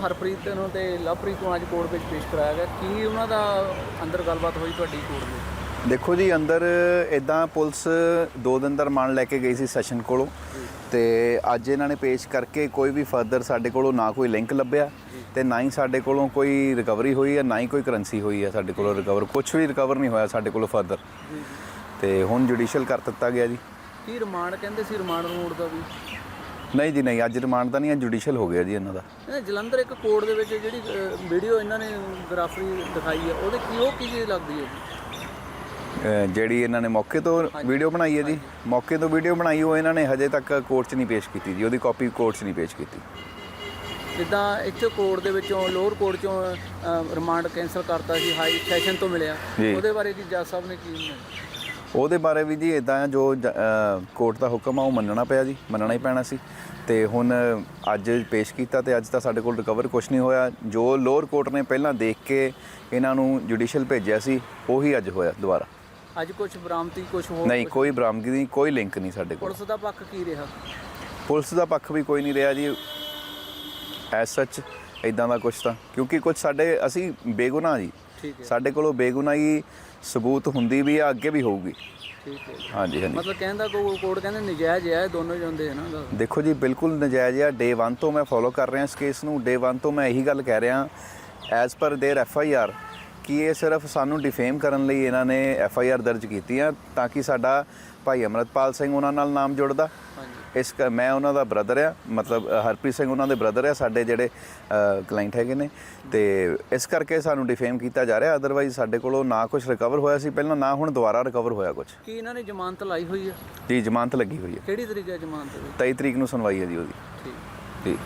ਹਰਪ੍ਰੀਤ ਨੂੰ ਤੇ ਲਵਪ੍ਰੀਤ ਨੂੰ ਅੱਜ ਕੋਰਟ ਵਿੱਚ ਪੇਸ਼ ਕਰਾਇਆ ਗਿਆ। ਕੀ ਉਹਨਾਂ ਦਾ ਅੰਦਰ ਗੱਲਬਾਤ ਹੋਈ ਤੁਹਾਡੀ ਕੋਰਟ ਵਿੱਚ? ਦੇਖੋ ਜੀ ਅੰਦਰ ਇਦਾਂ ਪੁਲਿਸ ਦੋ ਦਿਨ ਦਾ ਰਿਮਾਂਡ ਲੈ ਕੇ ਗਈ ਸੀ ਸੈਸ਼ਨ ਕੋਲੋਂ ਤੇ ਅੱਜ ਇਹਨਾਂ ਨੇ ਪੇਸ਼ ਕਰਕੇ ਕੋਈ ਵੀ ਫਰਦਰ ਸਾਡੇ ਕੋਲੋਂ ਨਾ ਕੋਈ ਲਿੰਕ ਲੱਭਿਆ ਤੇ ਨਾ ਹੀ ਸਾਡੇ ਕੋਲੋਂ ਕੋਈ ਰਿਕਵਰੀ ਹੋਈ ਹੈ ਨਾ ਹੀ ਕੋਈ ਕਰੰਸੀ ਹੋਈ ਹੈ ਸਾਡੇ ਕੋਲੋਂ ਰਿਕਵਰ। ਕੁਝ ਵੀ ਰਿਕਵਰ ਨਹੀਂ ਹੋਇਆ ਸਾਡੇ ਕੋਲੋਂ ਫਰਦਰ। ਤੇ ਹੁਣ ਜੁਡੀਸ਼ੀਅਲ ਕਰ ਦਿੱਤਾ ਗਿਆ ਜੀ। ਕੀ ਰਿਮਾਂਡ ਕਹਿੰਦੇ ਸੀ ਰਿਮਾਂਡ ਰੂਡ ਦਾ ਵੀ? ਨਹੀਂ ਜੀ ਨਹੀਂ ਅੱਜ ਰਿਮਾਂਡ ਤਾਂ ਨਹੀਂ ਅੱਜ ਜੁਡੀਸ਼ੀਅਲ ਹੋ ਗਿਆ ਜੀ ਇਹਨਾਂ ਦਾ। ਇਹ ਜਲੰਧਰ ਇੱਕ ਕੋਰਟ ਦੇ ਵਿੱਚ ਜਿਹੜੀ ਵੀਡੀਓ ਇਹਨਾਂ ਨੇ ਗ੍ਰਾਫਰੀ ਦਿਖਾਈ ਹੈ ਉਹਦੇ ਕੀ ਉਹ ਕੀ ਲੱਗਦੀ ਹੈ ਜੀ? ਜਿਹੜੀ ਇਹਨਾਂ ਨੇ ਮੌਕੇ ਤੋਂ ਵੀਡੀਓ ਬਣਾਈ ਹੈ ਜੀ। ਮੌਕੇ ਤੋਂ ਵੀਡੀਓ ਬਣਾਈ ਉਹ ਇਹਨਾਂ ਨੇ ਹਜੇ ਤੱਕ ਕੋਰਟ 'ਚ ਨਹੀਂ ਪੇਸ਼ ਕੀਤੀ ਜੀ ਉਹਦੀ ਕਾਪੀ ਕੋਰਟ 'ਚ ਨਹੀਂ ਪੇਸ਼ ਕੀਤੀ। ਜਿੱਦਾਂ ਇੱਥੇ ਕੋਰਟ ਦੇ ਵਿੱਚੋਂ ਲੋਅਰ ਕੋਰਟ ਚੋਂ ਰਿਮਾਂਡ ਕੈਂਸਲ ਕਰਤਾ ਸੀ ਹਾਈ ਸੈਸ਼ਨ ਤੋਂ ਮਿਲਿਆ। ਉਹਦੇ ਬਾਰੇ ਜੀ ਜੱਜ ਸਾਹਿਬ ਨੇ ਕੀ ਉਹਦੇ ਬਾਰੇ ਵੀ ਜੀ ਇਦਾਂ ਜੋ ਕੋਰਟ ਦਾ ਹੁਕਮ ਆ ਉਹ ਮੰਨਣਾ ਪਿਆ ਜੀ ਮੰਨਣਾ ਹੀ ਪੈਣਾ ਸੀ। ਤੇ ਹੁਣ ਅੱਜ ਪੇਸ਼ ਕੀਤਾ ਤੇ ਅੱਜ ਤਾਂ ਸਾਡੇ ਕੋਲ ਰਿਕਵਰ ਕੁਝ ਨਹੀਂ ਹੋਇਆ। ਜੋ ਲੋਅਰ ਕੋਰਟ ਨੇ ਪਹਿਲਾਂ ਦੇਖ ਕੇ ਇਹਨਾਂ ਨੂੰ ਜੁਡੀਸ਼ੀਅਲ ਭੇਜਿਆ ਸੀ ਉਹੀ ਅੱਜ ਹੋਇਆ ਦੁਬਾਰਾ। ਅੱਜ ਕੁਝ ਬਰਾਮਦੀ ਕੁਝ ਹੋਰ ਨਹੀਂ ਕੋਈ ਬਰਾਮਦਗੀ ਨਹੀਂ ਕੋਈ ਲਿੰਕ ਨਹੀਂ ਸਾਡੇ ਕੋਲ। ਪੁਲਿਸ ਦਾ ਪੱਖ ਕੀ ਰਿਹਾ? ਪੁਲਿਸ ਦਾ ਪੱਖ ਵੀ ਕੋਈ ਨਹੀਂ ਰਿਹਾ ਜੀ। ਐਸ ਸੱਚ ਇਦਾਂ ਦਾ ਕੁਝ ਤਾਂ ਕਿਉਂਕਿ ਕੁਝ ਸਾਡੇ ਅਸੀਂ ਬੇਗੁਨਾਹ ਜੀ। ਹੈ ਸਾਡੇ ਕੋਲੋਂ ਬੇਗੁਨਾਹੀ ਸਬੂਤ ਹੁੰਦੀ ਵੀ ਆ ਅੱਗੇ ਵੀ ਹੋਊਗੀ ਠੀਕ ਹੈ ਜੀ। ਹਾਂਜੀ ਹਾਂਜੀ ਮਤਲਬ ਕਹਿੰਦਾ ਕੋ ਕੋਰਟ ਕਹਿੰਦੇ ਨਜਾਇਜ਼ ਹੈ ਇਹ ਦੋਨੋਂ ਜਾਂਦੇ ਹਨ ਨਾ ਦੇਖੋ ਜੀ ਬਿਲਕੁਲ ਨਜਾਇਜ਼ ਆ ਡੇ 1 ਤੋਂ ਮੈਂ ਫੋਲੋ ਕਰ ਰਿਹਾ ਇਸ ਕੇਸ ਨੂੰ ਡੇ 1 ਤੋਂ ਮੈਂ ਇਹੀ ਗੱਲ ਕਹਿ ਰਿਹਾ as per their F I R ਕਿ ਇਹ ਸਿਰਫ ਸਾਨੂੰ ਡਿਫੇਮ ਕਰਨ ਲਈ ਇਹਨਾਂ ਨੇ ਐਫ ਆਈ ਆਰ ਦਰਜ ਕੀਤੀ ਆ ਤਾਂ ਕਿ ਸਾਡਾ ਭਾਈ ਅਮਰਤਪਾਲ ਸਿੰਘ ਉਹਨਾਂ ਨਾਲ ਨਾਮ ਜੁੜਦਾ ਹਾਂਜੀ ਇਸ ਮੈਂ ਉਹਨਾਂ ਦਾ ਬ੍ਰਦਰ ਆ ਮਤਲਬ ਹਰਪ੍ਰੀਤ ਸਿੰਘ ਉਹਨਾਂ ਦੇ ਬ੍ਰਦਰ ਆ ਸਾਡੇ ਜਿਹੜੇ ਕਲਾਇੰਟ ਹੈਗੇ ਨੇ। ਤੇ ਇਸ ਕਰਕੇ ਸਾਨੂੰ ਡਿਫੇਮ ਕੀਤਾ ਜਾ ਰਿਹਾ ਅਦਰਵਾਈਜ਼ ਸਾਡੇ ਕੋਲੋਂ ਨਾ ਕੁਝ ਰਿਕਵਰ ਹੋਇਆ ਸੀ ਪਹਿਲਾਂ ਨਾ ਹੁਣ ਦੁਬਾਰਾ ਰਿਕਵਰ ਹੋਇਆ ਕੁਝ ਕੀ ਇਹਨਾਂ ਨੇ ਜ਼ਮਾਨਤ ਲਾਈ ਹੋਈ ਹੈ ਜੀ ਜ਼ਮਾਨਤ ਲੱਗੀ ਹੋਈ ਹੈ ਕਿਹੜੀ ਤਰੀਕੇ ਜ਼ਮਾਨਤ? ਦੀ 23 ਤਰੀਕ ਨੂੰ ਸੁਣਵਾਈ ਹੈ ਜੀ ਉਹਦੀ। ਠੀਕ। ਜੀ।